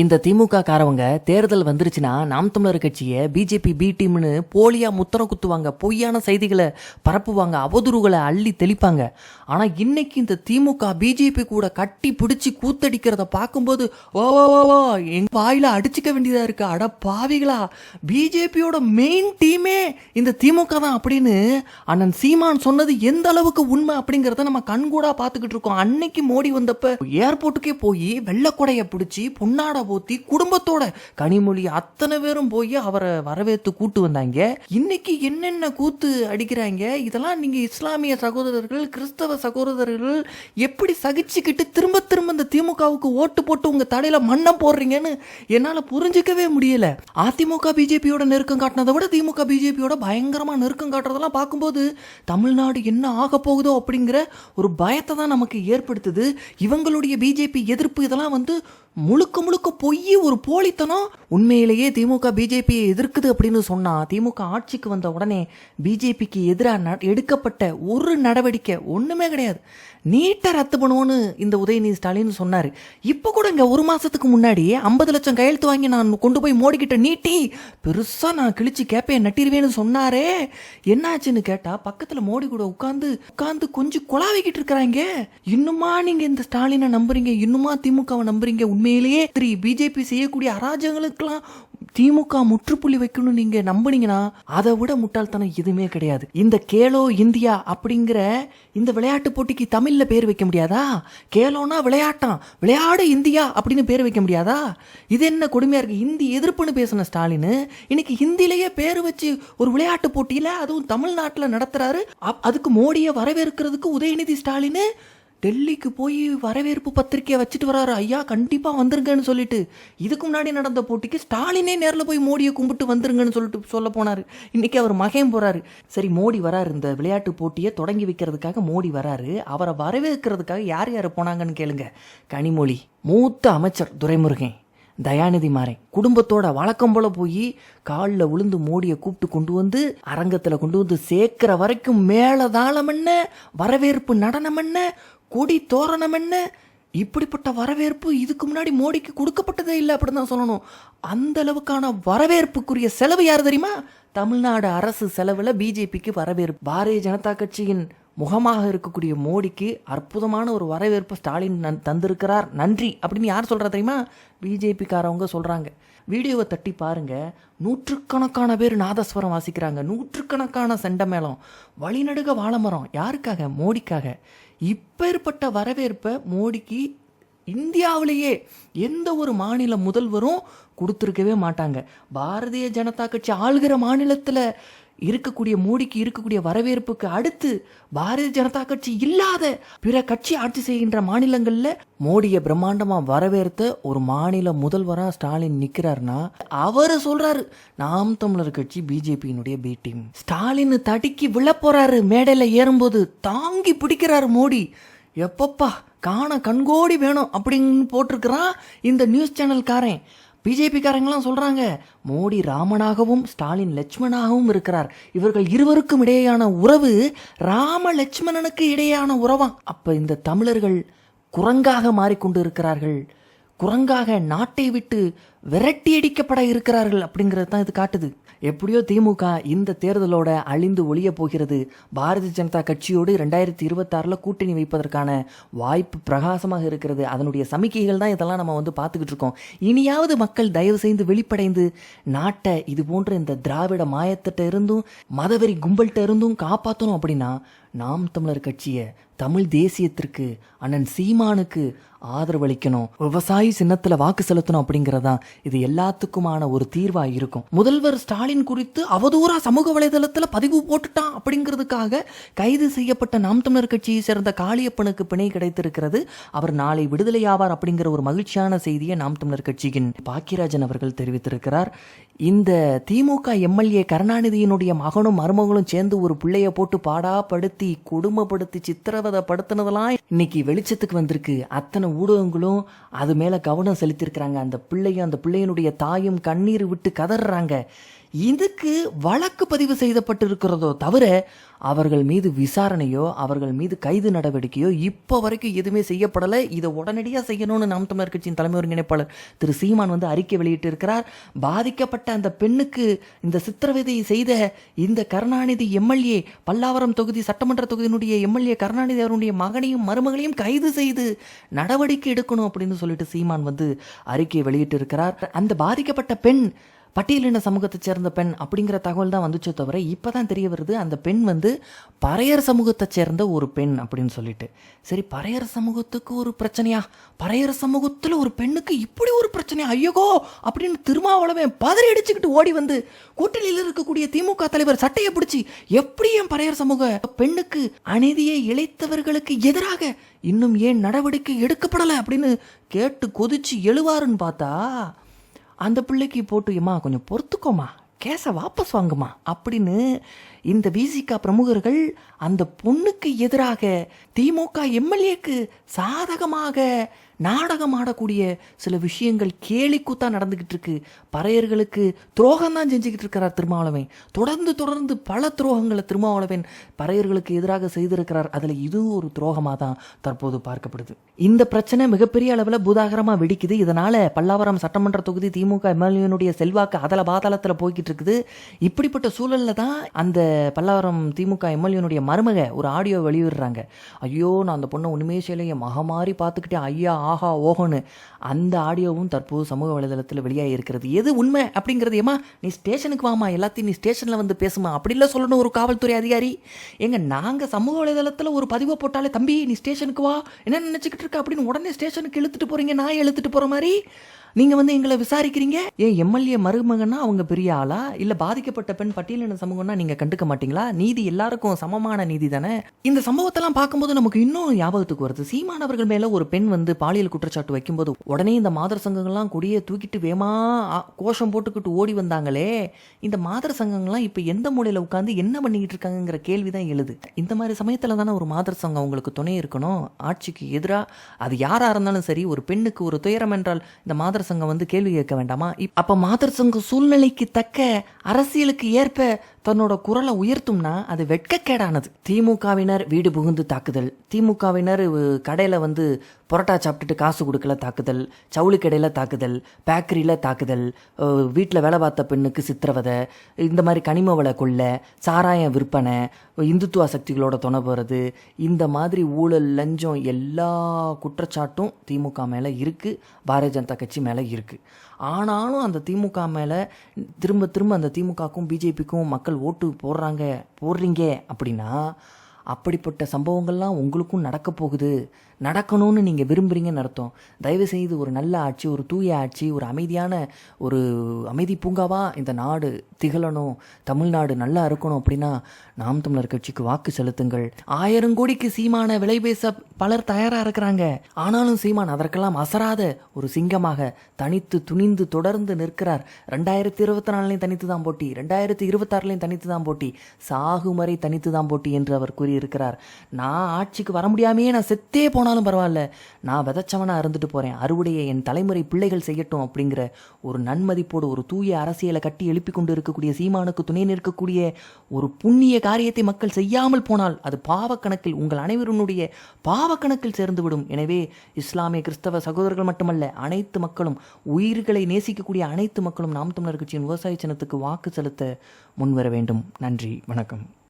இந்த திமுக காரவங்க தேர்தல் வந்துருச்சுன்னா நாம் தமிழர் கட்சியை பிஜேபி பி டீம்னு போலியா முத்திரம் குத்துவாங்க பொய்யான செய்திகளை பரப்புவாங்க அவதூறுகளை அள்ளி தெளிப்பாங்க. ஆனா இன்னைக்கு இந்த திமுக பிஜேபி கூட கட்டி பிடிச்சி கூத்தடிக்கிறத பார்க்கும்போது ஓ வா வா வா எங்க வாயில அடிச்சுக்க வேண்டியதா இருக்கு. அட பாவிகளா பிஜேபியோட மெயின் டீமே இந்த திமுக தான் அப்படின்னு அண்ணன் சீமான் சொன்னது எந்த அளவுக்கு உண்மை அப்படிங்கறத நம்ம கண்கூடா பார்த்துக்கிட்டு இருக்கோம். அன்னைக்கு மோடி வந்தப்ப ஏர்போர்ட்டுக்கே போய் வெள்ளக்கொடைய பிடிச்சி பொன்னாட ஊற்றி குடும்பத்தோட கனிமொழி அத்தனை பேரும் போய் அவரை வரவேற்று கூட்டு வந்தாங்க. இன்னைக்கு என்னென்ன கூத்து அடிக்கிறாங்க? இதெல்லாம் நீங்க இஸ்லாமிய சகோதரர்கள் கிறிஸ்தவ சகோதரர்கள் எப்படி சகிச்சுக்கிட்டு திரும்ப திரும்ப இந்த திமுகவுக்கு ஓட்டு போட்டு உங்க தலையில மண்ணம் போடுறீங்கன்னு என்னால புரிஞ்சுக்கவே முடியல. அதிமுக பிஜேபியோட நெருக்கம் காட்டினதை விட திமுக பிஜேபியோட பயங்கரமா நெருக்கம் காட்டுறதெல்லாம் பார்க்கும்போது தமிழ்நாடு என்ன ஆக போகுதோ அப்படிங்கிற ஒரு பயத்தை தான் நமக்கு ஏற்படுத்துது. இவங்களுடைய பிஜேபி எதிர்ப்பு இதெல்லாம் வந்து முழுக்க முழுக்க பொய் ஒரு போலித்தனம். உண்மையிலேயே திமுக பிஜேபியை எதிர்க்குது அப்படின்னு சொன்னா திமுக ஆட்சிக்கு வந்த உடனே பிஜேபிக்கு எதிராக எடுக்கப்பட்ட ஒரு நடவடிக்கை ஒண்ணுமே கிடையாது. நீட்டை ரத்து பண்ணுவோன்னு இந்த உதயநிதி ஸ்டாலின் சொன்னார். இப்போ கூட இங்கே ஒரு மாதத்துக்கு முன்னாடி ஐம்பது லட்சம் கையெழுத்து வாங்கி நான் கொண்டு போய் மோடிக்கிட்ட நீட்டி பெருசாக நான் கிழிச்சு கேப்பையை நட்டிருவேன்னு சொன்னாரே. என்னாச்சுன்னு கேட்டால் பக்கத்தில் மோடி கூட உட்காந்து உட்காந்து கொஞ்சம் குழாவிக்கிட்டு இருக்கிறாங்க. இன்னுமா நீங்கள் இந்த ஸ்டாலினை நம்புறீங்க? இன்னுமா திமுகவை நம்புறீங்க? உண்மையிலேயே திரு பிஜேபி செய்யக்கூடிய அராஜகங்களுக்கெல்லாம் திமுக முற்றுப்புள்ளி வைக்கணும்னு நீங்க நம்புனீங்கன்னா அதை விட முட்டாள்தனம் எதுவுமே கிடையாது. இந்த கேலோ இந்தியா அப்படிங்கிற இந்த விளையாட்டு போட்டிக்கு தமிழ்ல பேர் வைக்க முடியாதா? கேலோனா விளையாட்டாம் விளையாடு இந்தியா அப்படின்னு பேர் வைக்க முடியாதா? இது என்ன கொடுமையா இருக்கு? ஹிந்தி எதிர்ப்புன்னு பேசின ஸ்டாலின் இன்னைக்கு ஹிந்திலேயே பேர் வச்சு ஒரு விளையாட்டு போட்டியில அதுவும் தமிழ்நாட்டில் நடத்துறாரு. அப்- அதுக்கு மோடியை வரவேற்கிறதுக்கு உதயநிதி ஸ்டாலின் டெல்லிக்கு போய் வரவேற்பு பத்திரிக்கையை வச்சுட்டு வராரு. ஐயா கண்டிப்பாக வந்துருங்கன்னு சொல்லிட்டு இதுக்கு முன்னாடி நடந்த போட்டிக்கு ஸ்டாலினே நேரில் போய் மோடியை கும்பிட்டு வந்துருங்கன்னு சொல்லிட்டு சொல்ல போனார். இன்றைக்கி அவர் மகன் போகிறாரு சரி மோடி வராரு. இந்த விளையாட்டு போட்டியை தொடங்கி வைக்கிறதுக்காக மோடி வராரு. அவரை வரவேற்கிறதுக்காக யார் யார் போனாங்கன்னு கேளுங்க. கனிமொழி மூத்த அமைச்சர் துரைமுருகன் தயாநிதி மாறன். குடும்பத்தோட வழக்கம் போல போய் காலில் விழுந்து மோடியை கூப்பிட்டு கொண்டு வந்து அரங்கத்தில் கொண்டு வந்து சேர்க்கிற வரைக்கும் மேலதாளம் என்ன? வரவேற்பு நடனம் என்ன? கொடி தோரணம் என்ன? இப்படிப்பட்ட வரவேற்பு இதுக்கு முன்னாடி மோடிக்கு கொடுக்கப்பட்டதே இல்லை அப்படின்னு தான் சொல்லணும். அந்த அளவுக்கான வரவேற்புக்குரிய செலவு யார் தெரியுமா? தமிழ்நாடு அரசு செலவில் பிஜேபிக்கு வரவேற்பு. பாரதிய ஜனதா கட்சியின் முகமாக இருக்கக்கூடிய மோடிக்கு அற்புதமான ஒரு வரவேற்பு ஸ்டாலின் நன் தந்திருக்கிறார். நன்றி அப்படின்னு யார் சொல்கிறா தெரியுமா? பிஜேபிக்காரவங்க சொல்கிறாங்க வீடியோவை தட்டி பாருங்க. நூற்றுக்கணக்கான பேர் நாதஸ்வரம் வாசிக்கிறாங்க. நூற்றுக்கணக்கான செண்டமேளம். வழிநடுக வாழமரம். யாருக்காக? மோடிக்காக. இப்பேற்பட்ட வரவேற்பை மோடிக்கு இந்தியாவிலேயே எந்த ஒரு மாநில முதல்வரும் கொடுத்துருக்கவே மாட்டாங்க. பாரதிய ஜனதா கட்சி ஆளுகிற மாநிலத்தில் இருக்கக்கூடிய மோடிக்கு இருக்கக்கூடிய வரவேற்புக்கு அடுத்து பாரதிய ஜனதா கட்சி இல்லாத பிற கட்சி ஆட்சி செய்கின்ற மாநிலங்கள்ல மோடியை பிரம்மாண்டமா வரவேற்ற ஒரு மாநில முதல்வரா ஸ்டாலின் நிக்கிறாருன்னா அவரு சொல்றாரு நாம் தமிழர் கட்சி பிஜேபியினுடைய பி டீம் ஸ்டாலின் தடுக்கி விழ போறாரு மேடையில ஏறும்போது தாங்கி பிடிக்கிறாரு மோடி. எப்பப்பா காண கண்கோடி வேணும் அப்படின்னு போட்டிருக்கிறான் இந்த நியூஸ் சேனல்காரன். பிஜேபிக்காரங்களாம் சொல்றாங்க மோடி ராமனாகவும் ஸ்டாலின் லட்சுமணாகவும் இருக்கிறார். இவர்கள் இருவருக்கும் இடையேயான உறவு ராம லட்சுமணனுக்கு இடையேயான உறவாம் அப்ப இந்த தமிழர்கள் குரங்காக மாறிக்கொண்டு இருக்கிறார்கள். குரங்காக நாட்டை விட்டு விரட்டி அடிக்கப்பட இருக்கிறார்கள் அப்படிங்கிறது தான் இது காட்டுது. எப்படியோ திமுக இந்த தேர்தலோட அழிந்து ஒழிய போகிறது. பாரதிய ஜனதா கட்சியோடு ரெண்டாயிரத்தி இருபத்தாறில் கூட்டணி வைப்பதற்கான வாய்ப்பு பிரகாசமாக இருக்கிறது. அதனுடைய சமிக்கைகள் தான் இதெல்லாம் நம்ம வந்து பார்த்துக்கிட்டு இருக்கோம். இனியாவது மக்கள் தயவு செய்து வெளிப்படைந்து நாட்டை இது போன்ற இந்த திராவிட மாயத்திட்ட இருந்தும் மதவெறி கும்பல்கிட்ட இருந்தும் காப்பாற்றணும் அப்படின்னா நாம் தமிழர் கட்சியை தமிழ் தேசியத்திற்கு அண்ணன் சீமானுக்கு ஆதரவளிக்கணும். விவசாயி சின்னத்துல வாக்கு செலுத்தணும் அப்படிங்கறதா இது எல்லாத்துக்குமான ஒரு தீர்வா இருக்கும். முதல்வர் ஸ்டாலின் குறித்து அவதூறா சமூக வலைதளத்துல பதிவு போட்டுட்டான் அப்படிங்கிறதுக்காக கைது செய்யப்பட்ட நாம் தமிழர் கட்சியை சேர்ந்த காளியப்பனுக்கு பிணை கிடைத்திருக்கிறது. அவர் நாளை விடுதலை ஆவார் அப்படிங்கிற ஒரு மகிழ்ச்சியான செய்தியை நாம் தமிழர் கட்சியின் பாக்கியராஜன் அவர்கள் தெரிவித்திருக்கிறார். இந்த திமுக எம்எல்ஏ கருணாநிதியினுடைய மகனும் மருமகளும் சேர்ந்து ஒரு பிள்ளைய போட்டு பாடாப்படுத்தி கொடுமைப்படுத்தி சித்திரவதைப்படுத்தினதெல்லாம் இன்னைக்கு வெளிச்சத்துக்கு வந்திருக்கு. அத்தனை ஊடகங்களும் அது மேல கவனம் செலுத்தியிருக்கிறாங்க. அந்த பிள்ளையும் அந்த பிள்ளையினுடைய தாயும் கண்ணீர் விட்டு கதறாங்க. இதுக்கு வழக்கு பதிவு செய்யப்பட்டிருக்கிறதோ தவிர அவர்கள் மீது விசாரணையோ அவர்கள் மீது கைது நடவடிக்கையோ இப்போ வரைக்கும் எதுவுமே செய்யப்படலை. இதை உடனடியாக செய்யணும்னு நாம் தமிழர் கட்சியின் தலைமை ஒருங்கிணைப்பாளர் திரு சீமான் வந்து அறிக்கை வெளியிட்டிருக்கிறார். பாதிக்கப்பட்ட அந்த பெண்ணுக்கு இந்த சித்திரவதை செய்த இந்த கருணாநிதி எம்எல்ஏ பல்லாவரம் தொகுதி சட்டமன்ற தொகுதியினுடைய எம்எல்ஏ கருணாநிதி அவருடைய மகனையும் மருமகளையும் கைது செய்து நடவடிக்கை எடுக்கணும் அப்படின்னு சொல்லிட்டு சீமான் வந்து அறிக்கையை வெளியிட்டிருக்கிறார். அந்த பாதிக்கப்பட்ட பெண் பட்டியலின சமூகத்தைச் சேர்ந்த பெண் அப்படிங்கிற தகவல் தான் வந்துச்சே தவிர இப்போ தான் தெரிய வருது அந்த பெண் வந்து பறையர் சமூகத்தைச் சேர்ந்த ஒரு பெண் அப்படின்னு சொல்லிட்டு. சரி பறையர் சமூகத்துக்கு ஒரு பிரச்சனையா? பறையர் சமூகத்தில் ஒரு பெண்ணுக்கு இப்படி ஒரு பிரச்சனையா? ஐயகோ அப்படின்னு திருமாவளவன் பதறி அடிச்சுக்கிட்டு ஓடி வந்து கூட்டணியில் இருக்கக்கூடிய திமுக தலைவர் சட்டையை பிடிச்சி எப்படி என் பறையர் சமூக பெண்ணுக்கு அநீதியை இழைத்தவர்களுக்கு எதிராக இன்னும் ஏன் நடவடிக்கை எடுக்கப்படலை அப்படின்னு கேட்டு கொதிச்சு எழுவாருன்னு பார்த்தா அந்த பிள்ளைக்கு போட்டு கொஞ்சம் பொறுத்துக்கோமா கேஸை வாபஸ் வாங்குமா அப்படின்னு இந்த விசிகா பிரமுகர்கள் அந்த பொண்ணுக்கு எதிராக திமுக எம்எல்ஏக்கு சாதகமாக நாடகம் ஆடக்கூடிய சில விஷயங்கள் கேலிக்கூத்தா நடந்துக்கிட்டு இருக்கு பறையர்களுக்கு துரோகம் தான் செஞ்சுக்கிட்டு இருக்கிறார் திருமாவளவன். தொடர்ந்து தொடர்ந்து பல துரோகங்களை திருமாவளவன் பறையர்களுக்கு எதிராக செய்திருக்கிறார். அதில் இதுவும் ஒரு துரோகமாக தான் தற்போது பார்க்கப்படுது. இந்த பிரச்சனை மிகப்பெரிய அளவில் பூதாகரமாக வெடிக்குது. இதனால பல்லாவரம் சட்டமன்ற தொகுதி திமுக எம்எல்ஏனுடைய செல்வாக்கு அதல பாதாளத்தில் போய்கிட்டு இருக்குது இப்படிப்பட்ட சூழலில் தான் அந்த பல்லாவரம் திமுக எம்எல்ஏனுடைய மருமக ஒரு ஆடியோ வெளியிடுறாங்க. ஐயோ நான் அந்த பொண்ணை உண்மையே செய்யலை என் மக பார்த்துக்கிட்டேன். ஐயா ஆஹா ஓஹோன்னு அந்த ஆடியோவும் தற்போது சமூக வலைதளத்தில் வெளியாகி இருக்கிறது. எது உண்மை அப்படிங்கிறது ஏமா நீ ஸ்டேஷனுக்கு வாமா எல்லாத்தையும் நீ ஸ்டேஷனில் வந்து பேசுமா அப்படிலாம் சொல்லணும் ஒரு காவல்துறை அதிகாரி. எங்க நாங்கள் சமூக வலைதளத்தில் ஒரு பதிவை போட்டாலே தம்பி நீ ஸ்டேஷனுக்கு வா என்ன நினச்சிக்கிட்டு இருக்க அப்படின்னு உடனே ஸ்டேஷனுக்கு இழுத்துட்டு போகிறீங்க நான் இழுத்துட்டு போகிற மாதிரி? நீங்க வந்து எங்களை விசாரிக்கிறீங்க? ஏ எம்எல்ஏ மருமகன்னா அவங்க பெரிய ஆளா? இல்ல பாதிக்கப்பட்ட பெண் பட்டியலின சமூகம்னா நீங்க கண்டுக்க மாட்டீங்களா? நீதி எல்லாருக்கும் சமமான நீதி தானே? இந்த சம்பவத்தெல்லாம் பார்க்கும்போது நமக்கு இன்னும் ஞாபகத்துக்கு வருது. சீமானவர்கள் மேல ஒரு பெண் வந்து பாலியல் குற்றச்சாட்டு வைக்கும்போது உடனே இந்த மாதர் சங்கங்கள்லாம் கொடியை தூக்கிட்டு வேமா கோஷம் போட்டுக்கிட்டு ஓடி வந்தாங்களே. இந்த மாதர் சங்கங்கள்லாம் இப்ப எந்த மூலையில உட்காந்து என்ன பண்ணிக்கிட்டு இருக்காங்கங்கிற கேள்வி தான் எழுது. இந்த மாதிரி சமயத்துல தானே ஒரு மாதர் சங்கம் அவங்களுக்கு துணை இருக்கணும். ஆட்சிக்கு எதிராக அது யாரா இருந்தாலும் சரி ஒரு பெண்ணுக்கு ஒரு துயரம் என்றால் இந்த மாதர் சங்கம் வந்து கேள்வி கேட்க வேண்டாமா? இப்- அப்ப மாதர் சங்கம் சூழ்நிலைக்கு தக்க அரசியலுக்கு ஏற்ப தன்னோட குரலை உயர்த்தும்னா அது வெட்கக்கேடானது. திமுகவினர் வீடு புகுந்து தாக்குதல். திமுகவினர் கடையில் வந்து புரோட்டா சாப்பிட்டுட்டு காசு கொடுக்கல தாக்குதல். சவுளி கடையில் தாக்குதல். பேக்கரியில் தாக்குதல். வீட்டில் வேலை பார்த்த பெண்ணுக்கு சித்திரவதை. இந்த மாதிரி கனிம வள கொள்ளை சாராயம் விற்பனை இந்துத்துவ சக்திகளோட துணை போகிறது இந்த மாதிரி ஊழல் லஞ்சம் எல்லா குற்றச்சாட்டும் திமுக மேலே இருக்குது பாரதிய ஜனதா கட்சி மேலே இருக்குது ஆனாலும் அந்த திமுக மேலே திரும்ப திரும்ப அந்த திமுகக்கும் பிஜேபிக்கும் மக்கள் ஓட்டு போடுறாங்க போடுறீங்க அப்படின்னா அப்படிப்பட்ட சம்பவங்கள்லாம் உங்களுக்கும் நடக்க போகுது. நடக்கணும்னு நீங்கள் விரும்புகிறீங்கன்னு அர்த்தம். தயவு செய்து ஒரு நல்ல ஆட்சி ஒரு தூய ஆட்சி ஒரு அமைதியான ஒரு அமைதி பூங்காவாக இந்த நாடு திகழணும் தமிழ்நாடு நல்லா இருக்கணும் அப்படின்னா நாம் தமிழர் கட்சிக்கு வாக்கு செலுத்துங்கள். ஆயிரம் கோடிக்கு சீமான விலை பேச பலர் தயாராக இருக்கிறாங்க. ஆனாலும் சீமான் அதற்கெல்லாம் அசராத ஒரு சிங்கமாக தனித்து துணிந்து தொடர்ந்து நிற்கிறார். ரெண்டாயிரத்தி இருபத்தி நாலுலையும் தனித்து தான் போட்டி ரெண்டாயிரத்தி இருபத்தாறுலையும் தனித்து தான் போட்டி சாகுமறை தனித்து தான் போட்டி என்று அவர் கூறியிருக்கிறார். நான் ஆட்சிக்கு வர முடியாமையே நான் செத்தே போனாலும் பரவாயில்ல. நான் விதைச்சவனா இருந்துட்டு போறேன். அறுவடையை என் தலைமுறை பிள்ளைகள் செய்யட்டும் அப்படிங்கிற ஒரு நன்மதிப்போடு ஒரு தூய அரசியலை கட்டி எழுப்பி கொண்டு இருக்கக்கூடிய சீமானுக்கு துணை நிற்கக்கூடிய ஒரு புண்ணிய காரியத்தை மக்கள் செய்யாமல் போனால் அது பாவக்கணக்கில் உங்கள் அனைவருடைய பாவக்கணக்கில் சேர்ந்துவிடும். எனவே இஸ்லாமிய கிறிஸ்தவ சகோதரர்கள் மட்டுமல்ல அனைத்து மக்களும் உயிர்களை நேசிக்கக்கூடிய அனைத்து மக்களும் நாம் தமிழர் கட்சியின் விவசாய சின்னத்துக்கு வாக்கு செலுத்த முன்வர வேண்டும். நன்றி. வணக்கம்.